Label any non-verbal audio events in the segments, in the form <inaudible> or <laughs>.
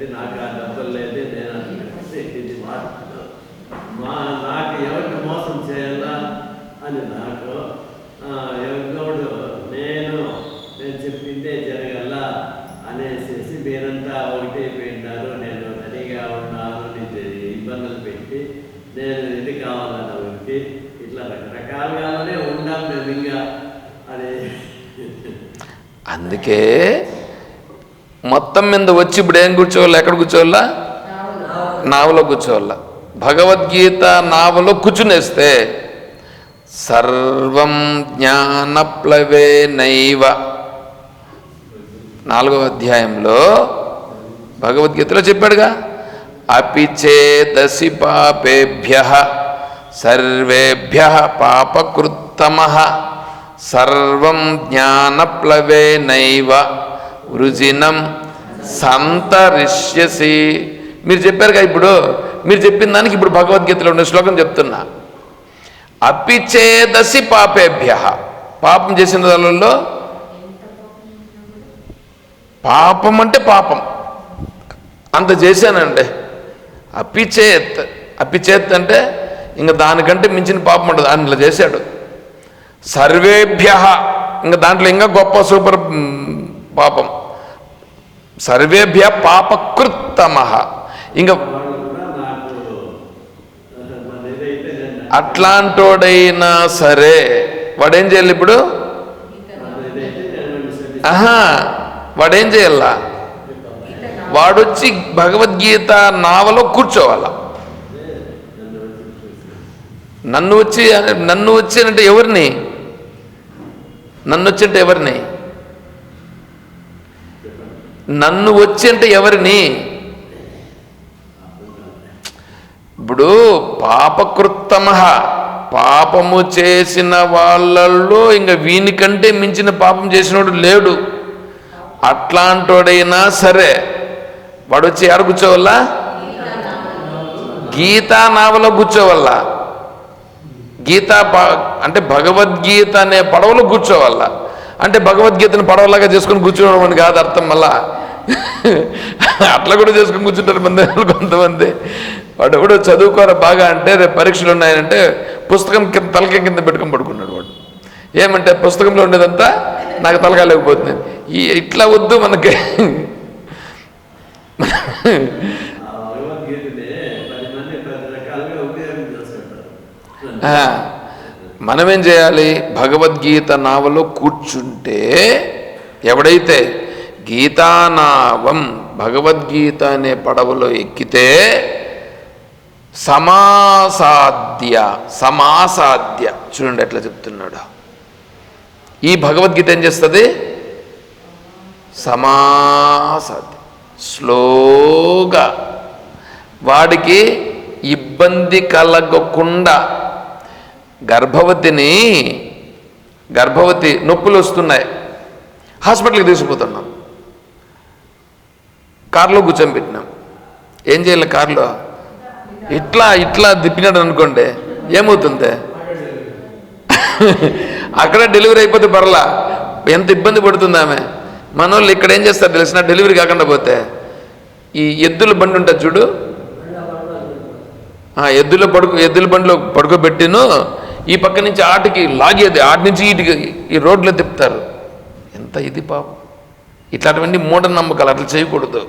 ఎందుకంటే నాకు ఆ డబ్బులు లేదు నేను అది పెట్టి ఇది మా నాకు ఎవరికి మోసం చేయాలా అని నాకు ఆ, ఎవరికోడు నేను నేను చెప్పిందే జరగల అనేసి మీరంతా ఒకటే పెట్టినారు నేను రెడీగా ఉన్నాను ఇబ్బందులు పెట్టి నేను ఇది కావాలన్న ఒకటి ఇట్లా రకరకాలుగానే ఉన్నాం మేము ఇంకా. అది. అందుకే మొత్తం మీద వచ్చి ఇప్పుడు ఏం కూర్చోవాలా? ఎక్కడ కూర్చోవాలా? నావలో కూర్చోవాలా? భగవద్గీత నావలో కూర్చునేస్తే సర్వం జ్ఞానప్లవే నైవ. నాలుగవ అధ్యాయంలో భగవద్గీతలో చెప్పాడుగా అపిచేదసి పాపేభ్య సర్వేభ్య పాపకృత్తమ సర్వం జ్ఞానప్లవే నైవ. వృజినం సంతరిష్యసి. మీరు చెప్పారుగా ఇప్పుడు మీరు చెప్పిన దానికి ఇప్పుడు భగవద్గీతలో ఉండే శ్లోకం చెప్తున్నా. అపిచేదసి పాపేభ్య. పాపం చేసిన దానిలో పాపం అంటే పాపం. అంత చేశానండి అపిచేత్ అపిచేత్ అంటే ఇంకా దానికంటే మించిన పాపం ఉండదు. అందులో చేశాడు. సర్వేభ్య. ఇంకా దాంట్లో ఇంకా గొప్ప సూపర్ పాపం. సర్వేభ్య పాపకృత్తమ. ఇంకా అట్లాంటోడైనా సరే వాడేం చేయాలి ఇప్పుడు? ఆహా వాడేం చేయాలా? వాడొచ్చి భగవద్గీత నావలో కూర్చోవాలా. నన్ను వచ్చి నన్ను వచ్చి అంటే ఎవరిని? నన్ను వచ్చి అంటే ఎవరిని? నన్ను వచ్చి అంటే ఎవరిని? ఇప్పుడు పాపకృత్తమ పాపము చేసిన వాళ్ళల్లో ఇంకా వీనికంటే మించిన పాపం చేసినోడు లేడు. అట్లాంటోడైనా సరే వాడు వచ్చి ఎక్కడ కూర్చోవల్ల గీతా నావలో కూర్చోవల్ల గీత అంటే భగవద్గీత అనే పడవలో కూర్చోవాలా? అంటే భగవద్గీతను పడవలాగా చేసుకొని కూర్చోవడం అని కాదు అర్థం మళ్ళా. అట్లా కూడా చేసుకొని కూర్చుంటారు మంది <laughs> కొంతమంది. వాడు ఎవడో చదువుకోరా బాగా అంటే రేపు పరీక్షలు ఉన్నాయంటే పుస్తకం కింద తలక కింద పెట్టుకొని పడుకున్నాడు వాడు. ఏమంటే పుస్తకంలో ఉండేదంతా నాకు తలకా లేకపోతుంది. ఈ ఇట్లా వద్దు మనకి. ఆ. మనమేం చేయాలి? భగవద్గీత నావలో కూర్చుంటే ఎవడైతే గీతానావం భగవద్గీత అనే పడవలో ఎక్కితే సమాసాద్య సమాసాద్య చూడండి ఎట్లా చెప్తున్నాడు. ఈ భగవద్గీత ఏం చేస్తుంది? సమాసాద్య స్లోగా. వాడికి ఇబ్బంది కలగకుండా గర్భవతిని గర్భవతి నొప్పులు వస్తున్నాయి. హాస్పిటల్కి తీసుకుపోతున్నాం. కారులో కూర్చొని పెట్టినాం. ఏం చేయాలి కారులో? ఇట్లా ఇట్లా తిప్పినాడు అనుకోండి ఏమవుతుంది? అక్కడ డెలివరీ అయిపోతే పర్లా. ఎంత ఇబ్బంది పడుతుంది ఆమె. మన వాళ్ళు ఇక్కడ ఏం చేస్తారు తెలిసిన? డెలివరీ కాకుండా పోతే. ఈ ఎద్దుల బండి ఉంటుంది చూడు. ఎద్దుల పడుకు ఎద్దుల బండిలో పడుకోబెట్టిను. ఈ పక్క నుంచి ఆటికి లాగేది ఆటి నుంచి ఇటుకి ఈ రోడ్లో తిప్పుతారు. ఎంత ఇది పాపం. ఇట్లాంటివన్నీ మూఢనమ్మకాలు అట్లా చేయకూడదు.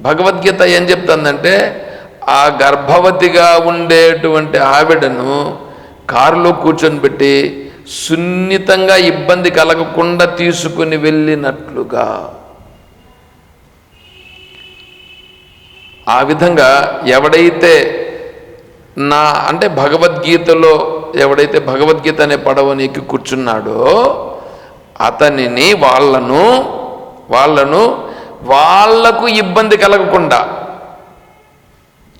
భగవద్గీత ఏం చెప్తుందంటే ఆ గర్భవతిగా ఉండేటువంటి ఆవిడను కారులో కూర్చొని పెట్టి సున్నితంగా ఇబ్బంది కలగకుండా తీసుకుని వెళ్ళినట్లుగా. ఆ విధంగా ఎవడైతే నా అంటే భగవద్గీతలో ఎవడైతే భగవద్గీత అనే పడవని ఎక్కి కూర్చున్నాడో అతనిని వాళ్ళను వాళ్ళను వాళ్ళకు ఇబ్బంది కలగకుండా.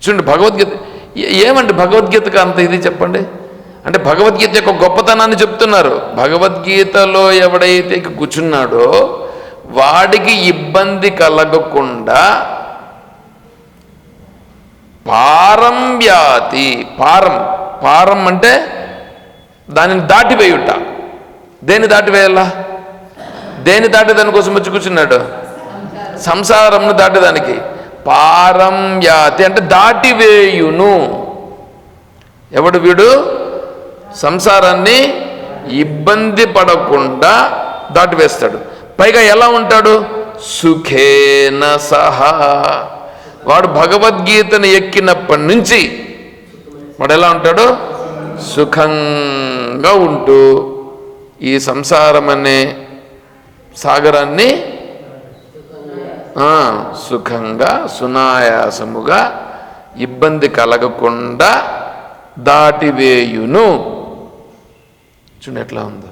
చూడండి భగవద్గీత ఏమండి భగవద్గీతకు అంత ఇది చెప్పండి? అంటే భగవద్గీత యొక్క గొప్పతనాన్ని చెప్తున్నారు. భగవద్గీతలో ఎవడైతే ఎక్కి కూర్చున్నాడో వాడికి ఇబ్బంది కలగకుండా పారం వ్యాతి పారం పారం అంటే దానిని దాటివేయుట. దేన్ని దాటివేయాలా? దేన్ని దాటి దానికోసం వచ్చి కూర్చున్నాడు? సంసారంను దాటేదానికి. పారం యాతి అంటే దాటివేయును. ఎవడు వీడు? సంసారాన్ని ఇబ్బంది పడకుండా దాటివేస్తాడు. పైగా ఎలా ఉంటాడు? సుఖేన సహా. వాడు భగవద్గీతను ఎక్కినప్పటి నుంచి వాడు ఎలా ఉంటాడు? సుఖంగా ఉంటూ ఈ సంసారం అనే సాగరాన్ని సుఖంగా సునాయాసముగా ఇబ్బంది కలగకుండా దాటివేయును. చూడండి ఎట్లా ఉందో.